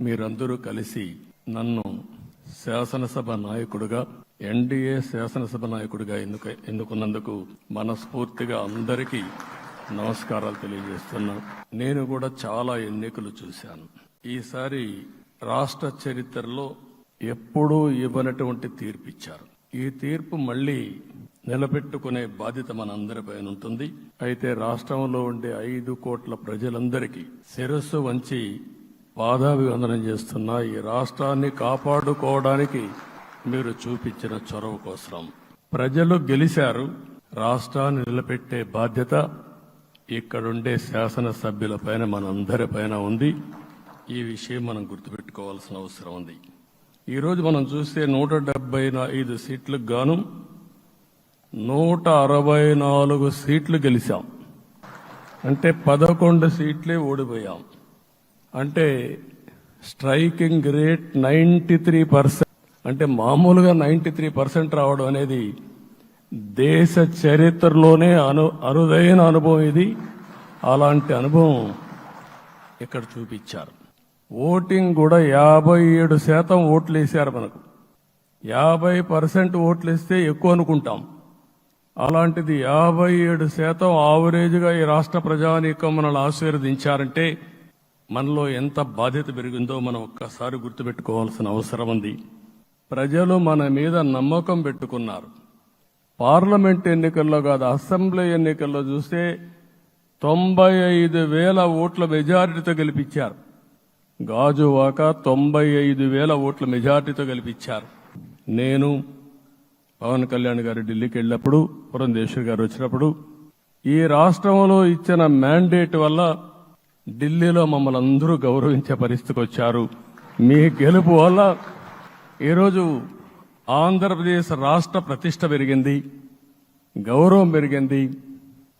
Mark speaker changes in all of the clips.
Speaker 1: మీరందరూ కలిసి నన్ను శాసనసభ నాయకుడుగా ఎన్డీఏ శాసనసభ నాయకుడిగా ఎన్నుక ఎన్నుకున్నందుకు మనస్ఫూర్తిగా అందరికీ నమస్కారాలు తెలియజేస్తున్నా. నేను కూడా చాలా ఎన్నికలు చూశాను. ఈసారి రాష్ట్ర చరిత్రలో ఎప్పుడూ ఇవ్వనటువంటి తీర్పు ఇచ్చారు ఈ తీర్పు మళ్ళీ నిలబెట్టుకునే బాధ్యత మనందరిపైన ఉంటుంది. అయితే రాష్ట్రంలో ఉండే ఐదు కోట్ల ప్రజలందరికీ శిరస్సు వంచి పాదాభివందనం చేస్తున్న ఈ రాష్ట్రాన్ని కాపాడుకోవడానికి మీరు చూపించిన చొరవ కోసం. ప్రజలు గెలిచారు రాష్ట్రాన్ని నిలబెట్టే బాధ్యత ఇక్కడుండే శాసనసభ్యులపైన పైన పైన ఉంది. ఈ విషయం మనం గుర్తుపెట్టుకోవాల్సిన అవసరం ఉంది. ఈరోజు మనం చూస్తే నూట డెబ్బై ఐదు సీట్లకు గాను నూట అరవై నాలుగు సీట్లు గెలిచాం. అంటే పదకొండు సీట్లే ఓడిపోయాం. అంటే striking rate ninety three percent. అంటే మామూలుగా నైంటీ త్రీ పర్సెంట్ రావడం అనేది దేశ చరిత్రలోనే అను అరుదైన అనుభవం ఇది. అలాంటి అనుభవం ఇక్కడ చూపించారు. ఓటింగ్ కూడా యాభై ఏడు శాతం ఓట్లు వేశారు మనకు. యాభై పర్సెంట్ ఓట్లు వేస్తే ఎక్కువ అనుకుంటాం. అలాంటిది యాభై ఏడు శాతం ఆవరేజ్గా ఈ రాష్ట్ర ప్రజానీకం మనల్ని ఆశీర్వదించారంటే మనలో ఎంత బాధ్యత పెరిగిందో మనం ఒక్కసారి గుర్తుపెట్టుకోవాల్సిన అవసరం ఉంది. ప్రజలు మన మీద నమ్మకం పెట్టుకున్నారు. పార్లమెంట్ ఎన్నికల్లో కాదు అసెంబ్లీ ఎన్నికల్లో చూస్తే తొంభై ఐదు వేల ఓట్ల మెజారిటీతో గెలిపించారు. గాజువాక తొంభై ఐదు వేల ఓట్ల మెజారిటీతో గెలిపించారు. నేను పవన్ కళ్యాణ్ గారు ఢిల్లీకి వెళ్ళినప్పుడు పురంధేశ్వరి గారు వచ్చినప్పుడు ఈ రాష్ట్రంలో ఇచ్చిన మ్యాండేట్ వల్ల ఢిల్లీలో మమ్మల్ని అందరూ గౌరవించే పరిస్థితికి వచ్చారు. మీ గెలుపు వల్ల ఈరోజు ఆంధ్రప్రదేశ్ రాష్ట్ర ప్రతిష్ట పెరిగింది గౌరవం పెరిగింది.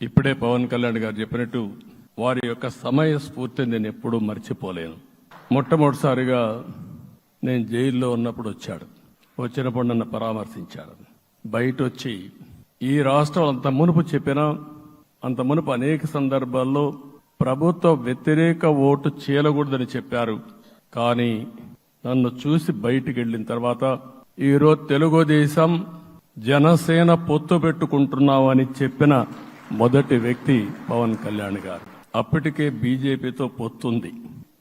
Speaker 1: ఇప్పుడే పవన్ కళ్యాణ్ గారు చెప్పినట్టు వారి యొక్క సమయ స్ఫూర్తిని నేను ఎప్పుడూ మర్చిపోలేను. మొట్టమొదటిసారిగా నేను జైల్లో ఉన్నప్పుడు వచ్చాడు. వచ్చినప్పుడు నన్ను పరామర్శించాడు. బయట వచ్చి ఈ రాష్ట్రం అంత మునుపు చెప్పినా అంత మునుపు అనేక సందర్భాల్లో ప్రభుత్వ వ్యతిరేక ఓటు చేయకూడదని చెప్పారు. కానీ నన్ను చూసి బయటికి వెళ్ళిన తర్వాత ఈరోజు తెలుగుదేశం జనసేన పొత్తు పెట్టుకుంటున్నామని చెప్పిన మొదటి వ్యక్తి పవన్ కళ్యాణ్ గారు. అప్పటికే బీజేపీతో పొత్తుంది.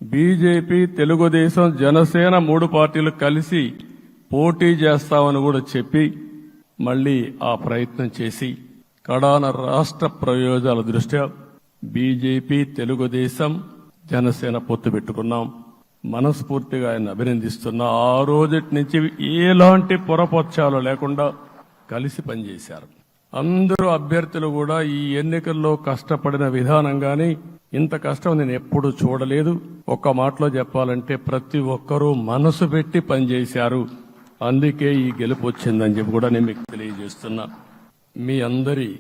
Speaker 1: బీజేపీ తెలుగుదేశం జనసేన మూడు పార్టీలు కలిసి పోటీ చేస్తామని కూడా చెప్పి మళ్ళీ ఆ ప్రయత్నం చేసి కడాన రాష్ట్ర ప్రయోజనాల దృష్ట్యా బీజేపీ తెలుగుదేశం జనసేన పొత్తు పెట్టుకున్నాం. మనస్ఫూర్తిగా ఆయన అభినందిస్తున్నా. ఆ రోజటి నుంచి ఎలాంటి పొరపక్షాలు లేకుండా కలిసి పనిచేశారు. అందరూ అభ్యర్థులు కూడా ఈ ఎన్నికల్లో కష్టపడిన విధానం గాని ఇంత కష్టం నేను ఎప్పుడు చూడలేదు. ఒక్క మాటలో చెప్పాలంటే ప్రతి ఒక్కరూ మనసు పెట్టి పనిచేశారు. అందుకే ఈ గెలుపు వచ్చిందని చెప్పి కూడా నేను మీకు తెలియజేస్తున్నా. మీ అందరి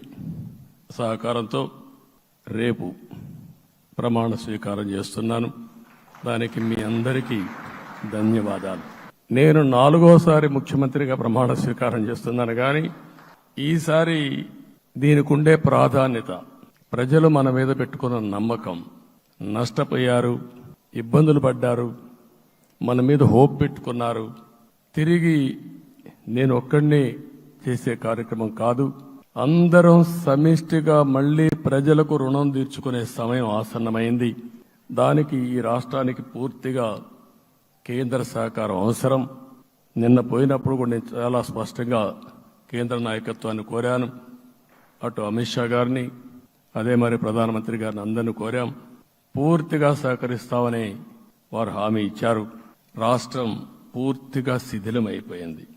Speaker 1: సహకారంతో రేపు ప్రమాణ స్వీకారం చేస్తున్నాను. దానికి మీ అందరికీ ధన్యవాదాలు. నేను నాలుగోసారి ముఖ్యమంత్రిగా ప్రమాణ స్వీకారం చేస్తున్నాను కానీ ఈసారి దీనికి ఉండే ప్రాధాన్యత ప్రజలు మన మీద పెట్టుకున్న నమ్మకం. నష్టపోయారు ఇబ్బందులు పడ్డారు మన మీద హోప్ పెట్టుకున్నారు. తిరిగి నేను ఒక్కడినే చేసే కార్యక్రమం కాదు. అందరం సమిష్టిగా మళ్ళీ ప్రజలకు రుణం తీర్చుకునే సమయం ఆసన్నమైంది. దానికి ఈ రాష్ట్రానికి పూర్తిగా కేంద్ర సహకారం అవసరం. నిన్న పోయినప్పుడు కూడా నేను చాలా స్పష్టంగా కేంద్ర నాయకత్వాన్ని కోరాను. అటు అమిత్ షా గారిని అదే మరి ప్రధానమంత్రి గారిని అందరిని కోరాం. పూర్తిగా సహకరిస్తామని వారు హామీ ఇచ్చారు. రాష్ట్రం పూర్తిగా శిథిలమైపోయింది.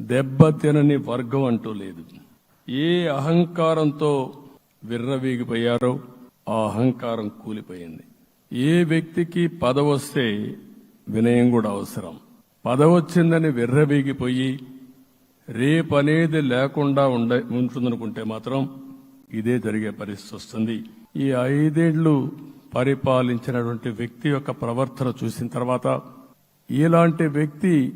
Speaker 1: దెబ్బతినని వర్గం అంటూ లేదు. ఏ అహంకారంతో విర్రవీగిపోయారో ఆ అహంకారం కూలిపోయింది. ఏ వ్యక్తికి పదవొస్తే వినయం కూడా అవసరం. పదవొచ్చిందని విర్రవీగిపోయి రేపనేది లేకుండా ఉండ ఉంటుందనుకుంటే మాత్రం ఇదే జరిగే పరిస్థితి వస్తుంది. ఈ ఐదేళ్ళు పరిపాలించినటువంటి వ్యక్తి యొక్క ప్రవర్తన చూసిన తర్వాత ఇలాంటి వ్యక్తి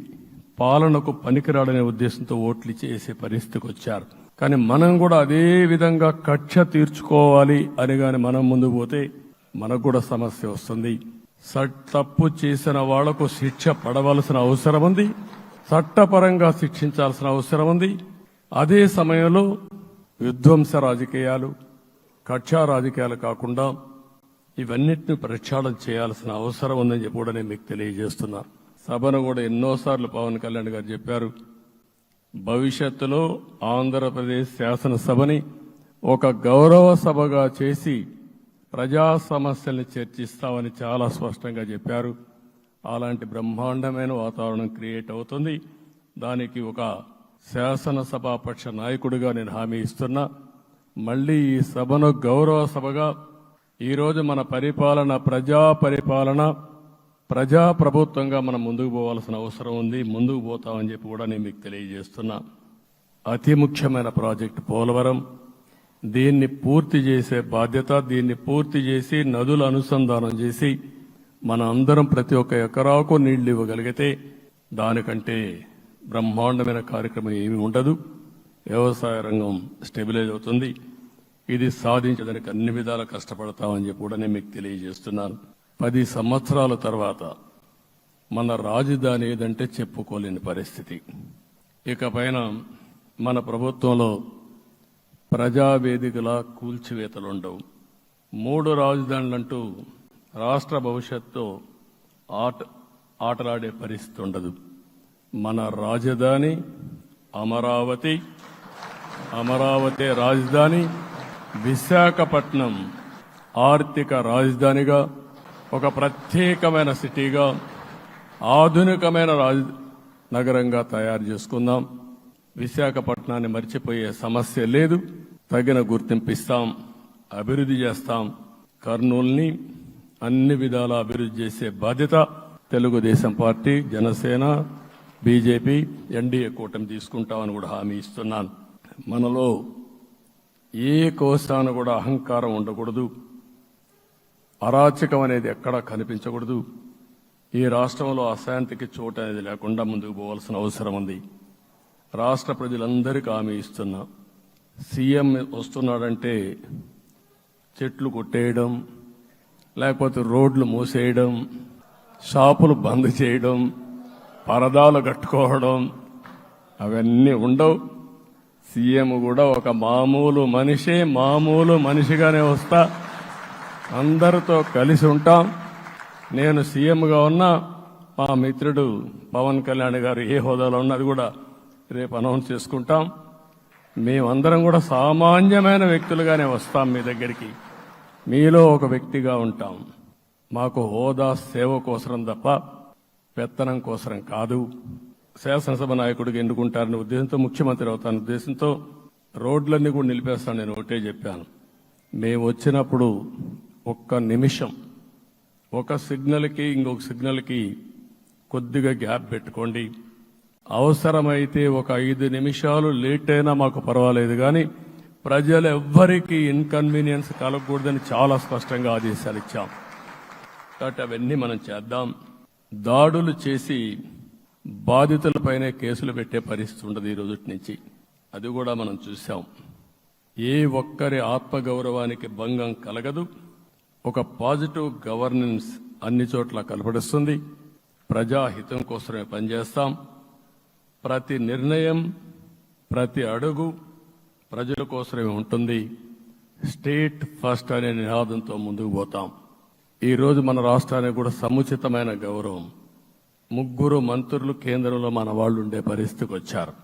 Speaker 1: పాలనకు పనికిరాడనే ఉద్దేశంతో ఓట్లు చేసే పరిస్థితికి వచ్చారు. కానీ మనం కూడా అదే విధంగా కక్ష తీర్చుకోవాలి అని గాని మనం ముందు పోతే మనకు కూడా సమస్య వస్తుంది. సట్ తప్పు చేసిన వాళ్ళకు శిక్ష పడవలసిన అవసరం ఉంది. చట్టపరంగా శిక్షించాల్సిన అవసరం ఉంది. అదే సమయంలో విధ్వంస రాజకీయాలు కక్షా రాజకీయాలు కాకుండా ఇవన్నిటిని ప్రక్షాళన చేయాల్సిన అవసరం ఉందని చెప్పి కూడా నేను మీకు తెలియజేస్తున్నా. సభను కూడా ఎన్నోసార్లు పవన్ కళ్యాణ్ గారు చెప్పారు. భవిష్యత్తులో ఆంధ్రప్రదేశ్ శాసనసభని ఒక గౌరవ సభగా చేసి ప్రజా సమస్యల్ని చర్చిస్తామని చాలా స్పష్టంగా చెప్పారు. అలాంటి బ్రహ్మాండమైన వాతావరణం క్రియేట్ అవుతుంది. దానికి ఒక శాసనసభాపక్ష నాయకుడిగా నేను హామీ ఇస్తున్నా. మళ్ళీ ఈ సభను గౌరవ సభగా ఈరోజు మన పరిపాలన ప్రజా పరిపాలన ప్రజా ప్రభుత్వంగా మనం ముందుకు పోవాల్సిన అవసరం ఉంది. ముందుకు పోతామని చెప్పి కూడా నేను మీకు తెలియజేస్తున్నా. అతి ముఖ్యమైన ప్రాజెక్ట్ పోలవరం. దీన్ని పూర్తి చేసే బాధ్యత దీన్ని పూర్తి చేసి నదుల అనుసంధానం చేసి మన అందరం ప్రతి ఒక్క ఎకరాకు నీళ్ళు ఇవ్వగలిగితే దానికంటే బ్రహ్మాండమైన కార్యక్రమం ఏమీ ఉండదు. వ్యవసాయ రంగం స్టెబిలైజ్ అవుతుంది. ఇది సాధించడానికి అన్ని విధాలు కష్టపడతామని చెప్పి కూడా నేను మీకు తెలియజేస్తున్నాను. పది సంవత్సరాల తర్వాత మన రాజధాని ఏదంటే చెప్పుకోలేని పరిస్థితి. ఇక పైన మన ప్రభుత్వంలో ప్రజావేదికల కూల్చివేతలు ఉండవు మూడు రాజధానులంటూ రాష్ట్ర భవిష్యత్తుతో ఆట ఆటలాడే పరిస్థితి ఉండదు. మన రాజధాని అమరావతి అమరావతి రాజధాని విశాఖపట్నం ఆర్థిక రాజధానిగా ఒక ప్రత్యేకమైన సిటీగా ఆధునికమైన రాజ నగరంగా తయారు చేసుకుందాం. విశాఖపట్నాన్ని మర్చిపోయే సమస్య లేదు. తగిన గుర్తింపు ఇస్తాం. అభివృద్ధి చేస్తాం. కర్నూల్ని అన్ని విధాల అభివృద్ధి చేసే బాధ్యత Telugu Desam party Janasena BJP NDA కూటమి తీసుకుంటామని కూడా హామీ ఇస్తున్నాను. మనలో ఏ కోశాన కూడా అహంకారం ఉండకూడదు. అరాచకం అనేది ఎక్కడా కనిపించకూడదు. ఈ రాష్ట్రంలో అశాంతికి చోటు అనేది లేకుండా ముందుకు పోవాల్సిన అవసరం ఉంది. రాష్ట్ర ప్రజలందరికీ హామీ ఇస్తున్నా. సీఎం వస్తున్నాడంటే చెట్లు కొట్టేయడం లేకపోతే రోడ్లు మూసేయడం షాపులు బంద్ చేయడం పరదాలు కట్టుకోవడం అవన్నీ ఉండవు. సీఎం కూడా ఒక మామూలు మనిషే మామూలు మనిషిగానే వస్తా. అందరితో కలిసి ఉంటాం. నేను సీఎంగా ఉన్నా మా మిత్రుడు పవన్ కళ్యాణ్ గారు ఏ హోదాలో ఉన్నది కూడా రేపు అనౌన్స్ చేసుకుంటాం. మేమందరం కూడా సామాన్యమైన వ్యక్తులుగానే వస్తాం మీ దగ్గరికి. మీలో ఒక వ్యక్తిగా ఉంటాం. మాకు హోదా సేవ కోసరం తప్ప పెత్తనం కోసరం కాదు. శాసనసభ నాయకుడికి ఎన్నుకుంటారనే ఉద్దేశంతో ముఖ్యమంత్రి అవుతాను ఉద్దేశంతో రోడ్లన్నీ కూడా నిలిపేస్తాను నేను ఒకటే చెప్పాను. మేము వచ్చినప్పుడు ఒక్క నిమిషం ఒక సిగ్నల్కి ఇంకొక సిగ్నల్కి కొద్దిగా గ్యాప్ పెట్టుకోండి. అవసరమైతే ఒక ఐదు నిమిషాలు లేట్ అయినా మాకు పర్వాలేదు కానీ ప్రజలు ఎవ్వరికీ ఇన్కన్వీనియన్స్ కలగకూడదని చాలా స్పష్టంగా ఆదేశాలు ఇచ్చాం. కాబట్టి అవన్నీ మనం చేద్దాం. దాడులు చేసి బాధితులపైనే కేసులు పెట్టే పరిస్థితి ఉండదు ఈ రోజు నుంచి. అది కూడా మనం చూసాం ఏ ఒక్కరి ఆత్మగౌరవానికి భంగం కలగదు. ఒక పాజిటివ్ గవర్నెన్స్ అన్ని చోట్ల కలపడిస్తుంది ప్రజాహితం కోసమే పనిచేస్తాం. ప్రతి నిర్ణయం ప్రతి అడుగు ప్రజల కోసమే ఉంటుంది. స్టేట్ ఫస్ట్ అనే నినాదంతో ముందుకు పోతాం. ఈరోజు మన రాష్ట్రానికి కూడా సముచితమైన గౌరవం. ముగ్గురు మంత్రులు కేంద్రంలో మన వాళ్ళు ఉండే పరిస్థితికి వచ్చారు.